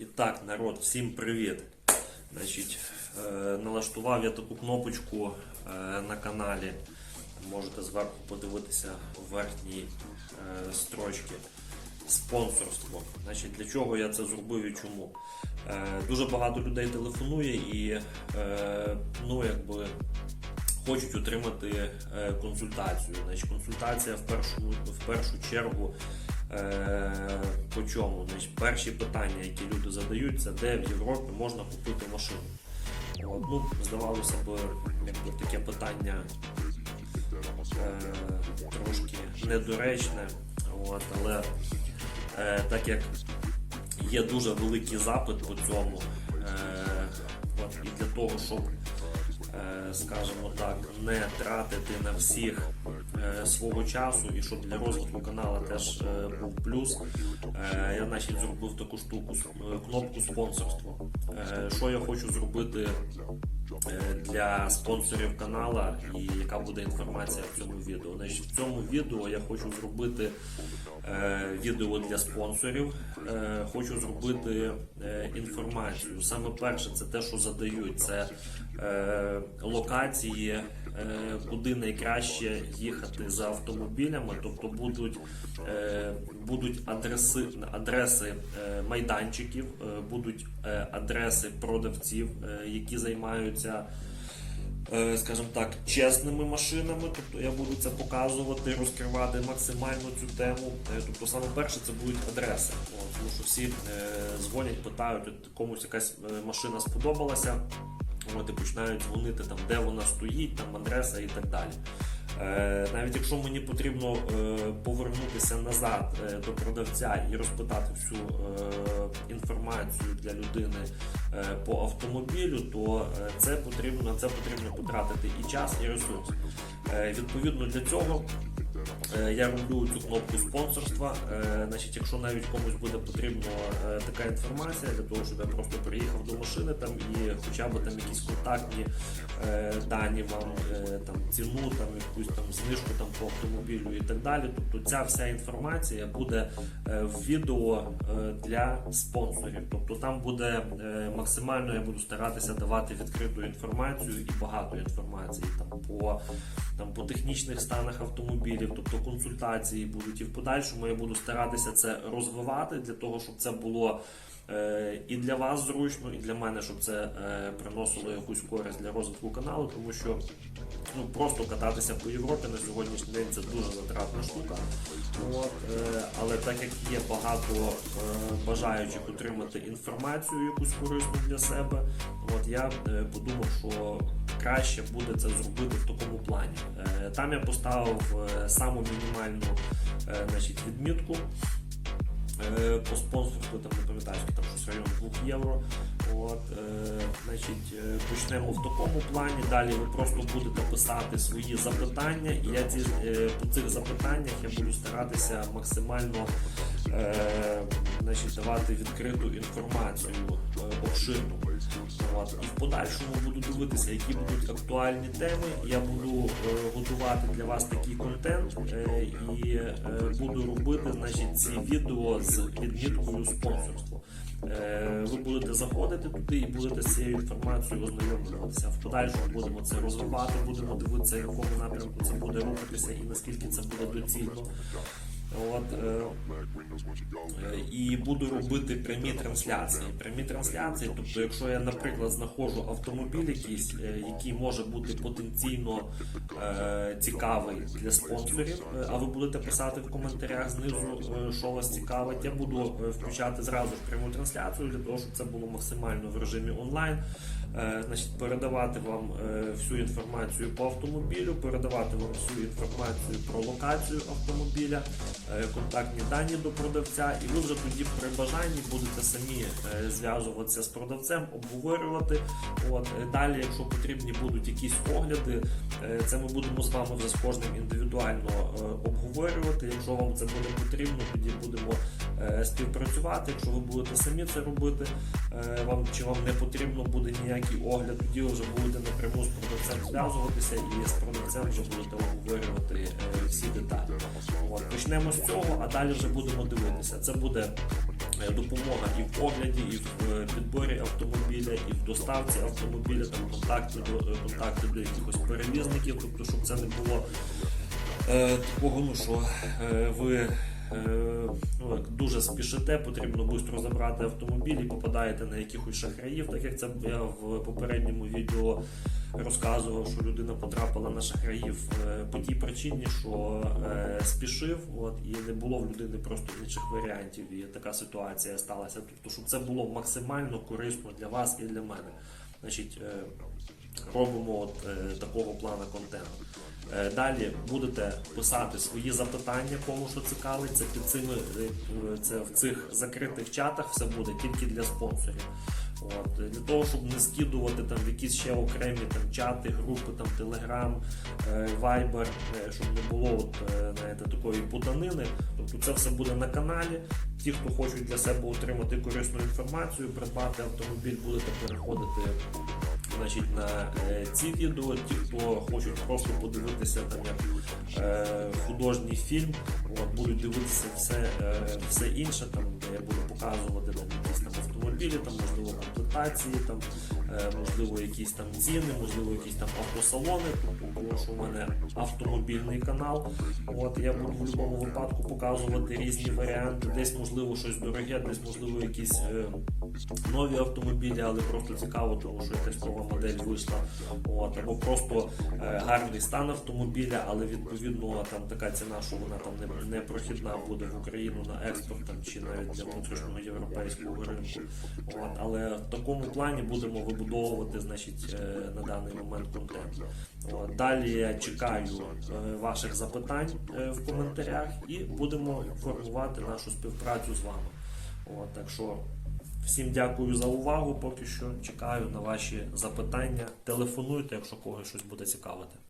І так, народ, всім привіт. Значить, е, налаштував я таку кнопочку е, на каналі. Можете зверху подивитися в верхній е, строчці спонсорство. Значить, для чого я це зробив і чому? Е, дуже багато людей телефонує і ну, якби, хочуть отримати консультацію. Значить, консультація в першу, в першу чергу по чому? Значить, перші питання, які люди задають, це де в Європі можна купити машину. От, ну, здавалося б, якби таке питання е, трошки недоречне, от, але е, так як є дуже великий запит по цьому, е, от, і для того, щоб е, скажімо так, не тратити на всіх е, свого часу і щоб для розвитку каналу теж е, був плюс. е, Я значить зробив таку штуку, е, кнопку спонсорство. Е, Що я хочу зробити е, для спонсорів канала і яка буде інформація в цьому відео. Значить, в цьому відео я хочу зробити е, відео для спонсорів. Е, хочу зробити е, інформацію. Саме перше, це те, що задають, це е, локації, е, куди найкраще їхати за автомобілями, тобто будуть, е, будуть адреси, адреси е, майданчиків, е, будуть е, адреси продавців, е, які займаються е, скажімо так, чесними машинами. Тобто я буду це показувати, розкривати максимально цю тему. Е, Тобто, саме перше це будуть адреси. Тому що всі е, дзвонять, питають, комусь якась е, машина сподобалася. От, і починають дзвонити там, де вона стоїть, там адреса і так далі. Е, навіть якщо мені потрібно е, повернутися назад е, до продавця і розпитати всю інформацію для людини по автомобілю, то це потрібно, на це потрібно потратити і час, і ресурс. Відповідно для цього. Е, Я роблю цю кнопку спонсорства. Е, Значить, якщо навіть комусь буде потрібна е, така інформація для того, щоб я просто приїхав до машини там і хоча б там якісь контактні дані вам, там ціну, там якусь там знижку там по автомобілю і так далі. Тобто ця вся інформація буде в відео для спонсорів. Тобто там буде максимально я буду старатися давати відкриту інформацію і багато інформації там по там по технічних станах автомобілів, тобто консультації будуть і в подальшому я буду старатися це розвивати для того, щоб це було е, і для вас зручно, і для мене, щоб це е, приносило якусь користь для розвитку каналу, тому що ну просто кататися по Європі на сьогоднішній день це дуже затратна штука. От, е, але так як є багато бажаючих отримати інформацію якусь корисну для себе, от я подумав, що краще буде це зробити в такому плані. Е, Там я поставив е, саму мінімальну е, значить, відмітку. По спонсорству там не пам'ятаю, там щось в районі 2 євро. От, значить, почнемо в такому плані. Далі ви просто будете писати свої запитання, і я ці, по цих запитаннях я буду старатися максимально значить, давати відкриту інформацію е, обширну. І в подальшому буду дивитися, які будуть актуальні теми. Я буду е, готувати для вас такий контент е, і буду робити значить, ці відео з відміткою спонсорство. Е, ви будете заходити туди і будете з цією інформацією ознайомлюватися. В подальшому будемо це розвивати, будемо дивитися, в якому напрямку це буде рухатися і наскільки це буде доцільно. От, е, е, і буду робити прямі трансляції. Прямі трансляції, тобто, якщо я, наприклад, знаходжу автомобіль якийсь, е, який може бути потенційно цікавий для спонсорів, а ви будете писати в коментарях знизу, що вас цікавить, я буду включати зразу ж пряму трансляцію для того, щоб це було максимально в режимі онлайн. Е, Значить, передавати вам е, всю інформацію по автомобілю, передавати вам всю інформацію про локацію автомобіля, е, контактні дані до продавця, і ви вже тоді при бажанні будете самі зв'язуватися з продавцем, обговорювати. От далі, якщо потрібні будуть якісь огляди, це ми будемо з вами вже з кожним індивідуально обговорювати. Якщо вам це буде потрібно, тоді будемо співпрацювати. Якщо ви будете самі це робити, вам чи вам не потрібно буде ніякий огляд, тоді вже будете напряму з продавцем зв'язуватися і з продавцем вже будете обговорювати е, всі деталі. От, почнемо з цього, а далі вже будемо дивитися. Це буде е, допомога і в огляді, і в е, підборі автомобіля, і в доставці автомобіля, там контакти до контакти до якихось перевізників, тобто, щоб це не було такого, ну що ви ну, як дуже спішите, потрібно швидко забрати автомобіль і попадаєте на якихось шахраїв, так як це я в попередньому відео розказував, що людина потрапила на шахраїв е, по тій причині, що е, спішив, от, і не було в людини просто інших варіантів. І така ситуація сталася. Тобто, щоб це було максимально корисно для вас і для мене. Значить, е, робимо от е, такого плану контенту. Е, Далі будете писати свої запитання, кому що цікавить. Це під цими е, це в цих закритих чатах все буде тільки для спонсорів. От, для того, щоб не скидувати там в якісь ще окремі там чати, групи, там Viber, е, щоб не було от, е, знаєте, такої путанини. Тобто це все буде на каналі. Ті, хто хочуть для себе отримати корисну інформацію, придбати автомобіль, будете переходити значить, на ці відео. Ті, хто хочуть просто подивитися там як е, художній фільм, от, будуть дивитися все, е, все інше, там, де я буду показувати там, якісь там автомобілі, там, можливо, комплектації, там, е, можливо, якісь там ціни, можливо, якісь там автосалони, тобто, тому що у мене автомобільний канал. От, я буду в будь-якому випадку показувати різні варіанти. Десь можливо щось дороге, десь можливо якісь е, нові автомобілі, але просто цікаво, тому що якась нова модель вийшла. От, або просто е, гарний стан автомобіля, але відповідно там така ціна, що вона там не, не прохідна буде в Україну на експорт там, чи навіть для внутрішнього європейського ринку. От, але в такому плані будемо вибудовувати значить, е, на даний момент контент. От, далі я чекаю е, ваших запитань в коментарях і будемо формувати нашу співпрацю з вами. От, так що всім дякую за увагу. Поки що чекаю на ваші запитання. Телефонуйте, якщо когось щось буде цікавити.